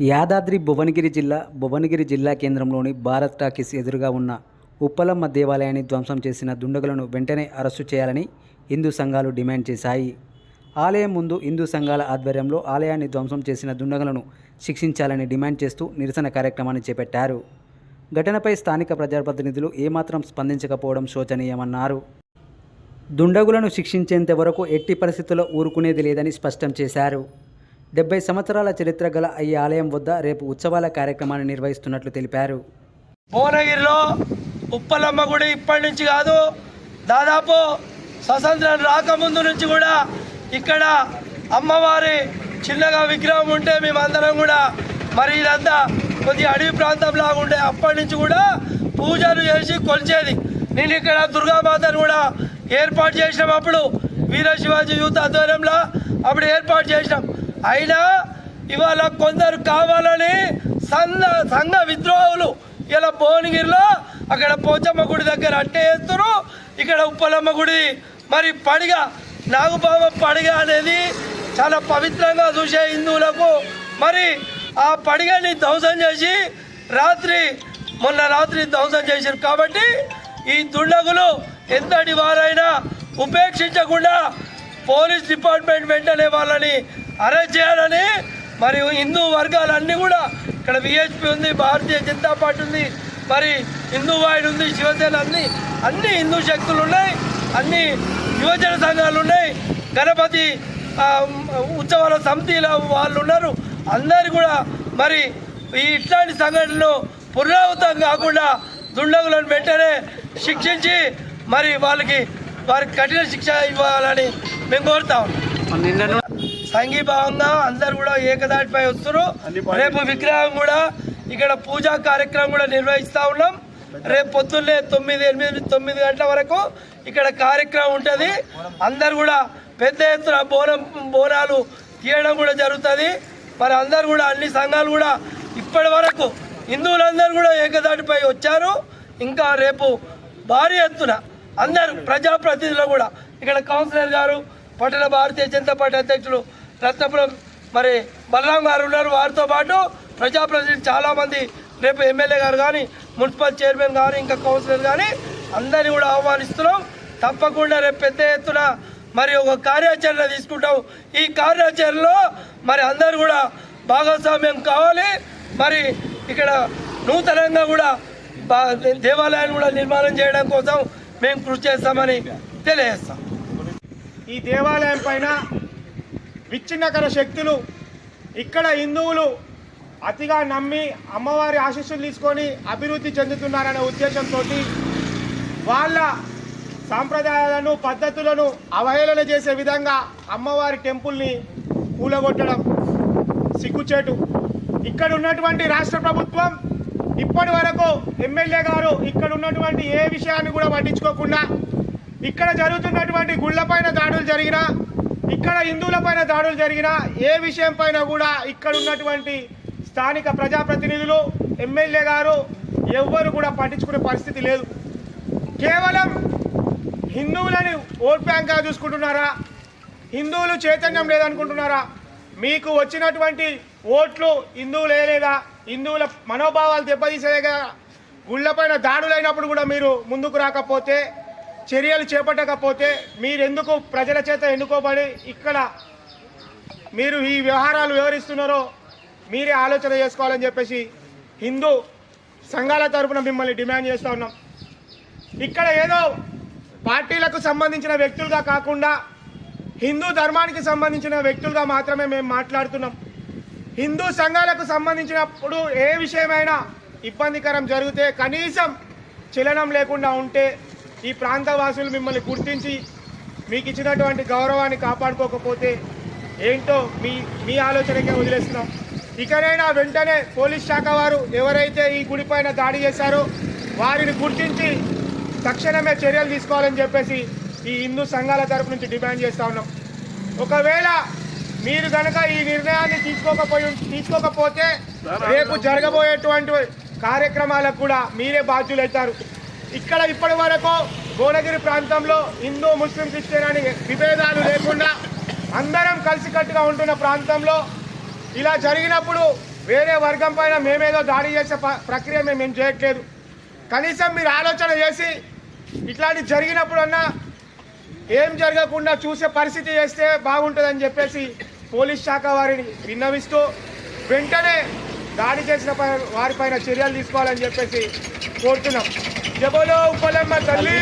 యాదాద్రి భువనగిరి జిల్లా భువనగిరి జిల్లా కేంద్రంలోని భారత్ టాకీస్ ఎదురుగా ఉన్న ఉప్పలమ్మ దేవాలయాన్ని ధ్వంసం చేసిన దుండగులను వెంటనే అరెస్టు చేయాలని హిందూ సంఘాలు డిమాండ్ చేశాయి. ఆలయం ముందు హిందూ సంఘాల ఆధ్వర్యంలో ఆలయాన్ని ధ్వంసం చేసిన దుండగులను శిక్షించాలని డిమాండ్ చేస్తూ నిరసన కార్యక్రమాన్ని చేపట్టారు. ఘటనపై స్థానిక ప్రజాప్రతినిధులు ఏమాత్రం స్పందించకపోవడం శోచనీయమన్నారు. దుండగులను శిక్షించేంత వరకు ఎట్టి పరిస్థితుల్లో ఊరుకునేది లేదని స్పష్టం చేశారు. డెబ్బై సంవత్సరాల చరిత్ర గల ఈ ఆలయం వద్ద రేపు ఉత్సవాల కార్యక్రమాన్ని నిర్వహిస్తున్నట్లు తెలిపారు. భువనగిరిలో ఉప్పలమ్మ గుడి ఇప్పటి నుంచి కాదు దాదాపు స్వతంత్రం రాకముందు నుంచి కూడా ఇక్కడ అమ్మవారి చిన్నగా విగ్రహం ఉంటే మేమందరం కూడా మరి ఇదంతా కొద్దిగా అడవి ప్రాంతంలా ఉండే అప్పటి నుంచి కూడా పూజలు చేసి కొలిచేది. నేను ఇక్కడ దుర్గామాతను కూడా ఏర్పాటు చేసినప్పుడు అప్పుడు వీర శివాజీ యూత్ ఆధ్వర్యంలో అప్పుడు ఏర్పాటు చేసినాం. అయినా ఇవాళ కొందరు కావాలని సంఘ సంఘ విద్రోహులు ఇలా భువనగిరిలో అక్కడ పోచమ్మ గుడి దగ్గర అట్టే వేస్తారు ఇక్కడ ఉప్పలమ్మ గుడి మరి పడిగ నాగుపామ పడిగ అనేది చాలా పవిత్రంగా చూసే హిందువులకు మరి ఆ పడిగని ధ్వంసం చేసి రాత్రి మొన్న రాత్రి ధ్వంసం చేశారు కాబట్టి ఈ దుండగులు ఎంతటి వారైనా ఉపేక్షించకుండా పోలీస్ డిపార్ట్మెంట్ వెంటనే వాళ్ళని అరెస్ట్ చేయాలని మరియు హిందూ వర్గాలన్నీ కూడా ఇక్కడ విహెచ్పి ఉంది భారతీయ జనతా పార్టీ ఉంది మరి హిందూ వాయిడ్ ఉంది శివసేన అన్ని అన్ని హిందూ శక్తులు ఉన్నాయి అన్ని యువజన సంఘాలు ఉన్నాయి గణపతి ఉత్సవాల సమితిల వాళ్ళు ఉన్నారు అందరు కూడా మరి ఈ ఇట్లాంటి సంఘటనలు పునరావృతం కాకుండా దుండగులను వెంటనే శిక్షించి మరి వాళ్ళకి వారికి కఠిన శిక్ష ఇవ్వాలని మేము కోరుతాం సంఘీభావంగా అందరు కూడా ఏకదాటిపై వస్తారు రేపు విగ్రహం కూడా ఇక్కడ పూజా కార్యక్రమం కూడా నిర్వహిస్తా ఉన్నాం. రేపు పొద్దున్నే తొమ్మిది ఎనిమిది తొమ్మిది గంటల వరకు ఇక్కడ కార్యక్రమం ఉంటుంది. అందరు కూడా పెద్ద ఎత్తున బోనం బోనాలు తీయడం కూడా జరుగుతుంది. మరి అందరు కూడా అన్ని సంఘాలు కూడా ఇప్పటి వరకు హిందువులందరూ కూడా ఏకదాటిపై వచ్చారు. ఇంకా రేపు భారీ ఎత్తున అందరు ప్రజాప్రతినిధులు కూడా ఇక్కడ కౌన్సిలర్ గారు పట్టణ భారతీయ జనతా పార్టీ అధ్యక్షులు రత్నపురం మరి బలరాం గారు ఉన్నారు. వారితో పాటు ప్రజాప్రతినిధులు చాలామంది రేపు ఎమ్మెల్యే గారు కానీ మున్సిపల్ చైర్మన్ కానీ ఇంకా కౌన్సిలర్ కానీ అందరినీ కూడా ఆహ్వానిస్తున్నాం. తప్పకుండా రేపు పెద్ద ఎత్తున మరి ఒక కార్యాచరణ తీసుకుంటాం. ఈ కార్యాచరణలో మరి అందరు కూడా భాగస్వామ్యం కావాలి. మరి ఇక్కడ నూతనంగా కూడా బా- దేవాలయాన్ని కూడా నిర్మాణం చేయడం కోసం మేము కృషి చేస్తామని తెలియజేస్తాం. ఈ దేవాలయం పైన విచ్ఛిన్నకర శక్తులు ఇక్కడ హిందువులు అతిగా నమ్మి అమ్మవారి ఆశీస్సులు తీసుకొని అభివృద్ధి చెందుతున్నారనే ఉద్దేశంతో వాళ్ళ సాంప్రదాయాలను పద్ధతులను అవహేళన చేసే విధంగా అమ్మవారి టెంపుల్ని కూలగొట్టడం సిగ్గుచేటు. ఇక్కడ ఉన్నటువంటి రాష్ట్ర ప్రభుత్వం ఇప్పటి వరకు ఎమ్మెల్యే గారు ఇక్కడ ఉన్నటువంటి ఏ విషయాన్ని కూడా పట్టించుకోకుండా ఇక్కడ జరుగుతున్నటువంటి గుళ్ళపైన దాడులు జరిగినా ఇక్కడ హిందువులపైన దాడులు జరిగినా ఏ విషయం పైన కూడా ఇక్కడ ఉన్నటువంటి స్థానిక ప్రజాప్రతినిధులు ఎమ్మెల్యే గారు ఎవ్వరు కూడా పట్టించుకునే పరిస్థితి లేదు. కేవలం హిందువులని ఓట్ బ్యాంక్గా చూసుకుంటున్నారా? హిందువులు చైతన్యం లేదనుకుంటున్నారా? మీకు వచ్చినటువంటి ఓట్లు హిందువులు వేయలేదా? హిందువుల మనోభావాలు దెబ్బతీసేగా గుళ్ళపైన దాడులైనప్పుడు కూడా మీరు ముందుకు రాకపోతే చర్యలు చేపట్టకపోతే మీరెందుకు ప్రజల చేత ఎన్నుకోబడి ఇక్కడ మీరు ఈ వ్యవహారాలు వివరిస్తున్నారో మీరే ఆలోచన చేసుకోవాలని చెప్పేసి హిందూ సంఘాల తరపున మిమ్మల్ని డిమాండ్ చేస్తూ ఉన్నాం. ఇక్కడ ఏదో పార్టీలకు సంబంధించిన వ్యక్తులుగా కాకుండా హిందూ ధర్మానికి సంబంధించిన వ్యక్తులుగా మాత్రమే మేము మాట్లాడుతున్నాం. హిందూ సంఘాలకు సంబంధించినప్పుడు ఏ విషయమైనా ఇబ్బందికరం జరిగితే కనీసం చలనం లేకుండా ఉంటే ఈ ప్రాంతవాసులు మిమ్మల్ని గుర్తించి మీకు ఇచ్చినటువంటి గౌరవాన్ని కాపాడుకోకపోతే ఏంటో మీ మీ ఆలోచనకే వదిలేస్తున్నాం. ఇకనైనా వెంటనే పోలీస్ శాఖ వారు ఎవరైతే ఈ గుడిపైన దాడి చేశారో వారిని గుర్తించి తక్షణమే చర్యలు తీసుకోవాలని చెప్పేసి ఈ హిందూ సంఘాల తరపు నుంచి డిమాండ్ చేస్తా ఉన్నాం. ఒకవేళ మీరు కనుక ఈ నిర్ణయాన్ని తీసుకోకపోయి తీసుకోకపోతే రేపు జరగబోయేటువంటి కార్యక్రమాలకు కూడా మీరే బాధ్యులవుతారు. ఇక్కడ ఇప్పటి వరకు భువనగిరి ప్రాంతంలో హిందూ ముస్లిం క్రిస్టియన్ అని విభేదాలు లేకుండా అందరం కలిసికట్టుగా ఉంటున్న ప్రాంతంలో ఇలా జరిగినప్పుడు వేరే వర్గం పైన మేమేదో దాడి చేసే ప- ప్రక్రియ మేము ఏం చేయట్లేదు. కనీసం మీరు ఆలోచన చేసి ఇట్లాంటి జరిగినప్పుడన్నా ఏం జరగకుండా చూసే పరిస్థితి చేస్తే బాగుంటుందని చెప్పేసి పోలీస్ శాఖ వారిని విన్నవిస్తూ వెంటనే దాడి చేసిన వారిపైన చర్యలు తీసుకోవాలని చెప్పేసి కోరుతున్నాం. జబలో ఉప్పలమ్మ తల్లి